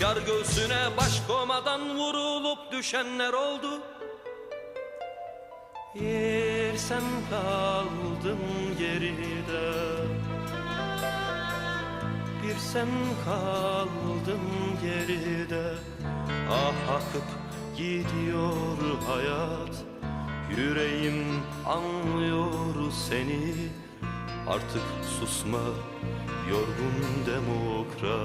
Yar göğsüne baş komadan vurulup düşenler oldu. Yer sen kaldın geride. Bir sen kaldın geride. Ah akıp gidiyor hayat. Yüreğim anlıyor seni. Artık susma yorgun demokrat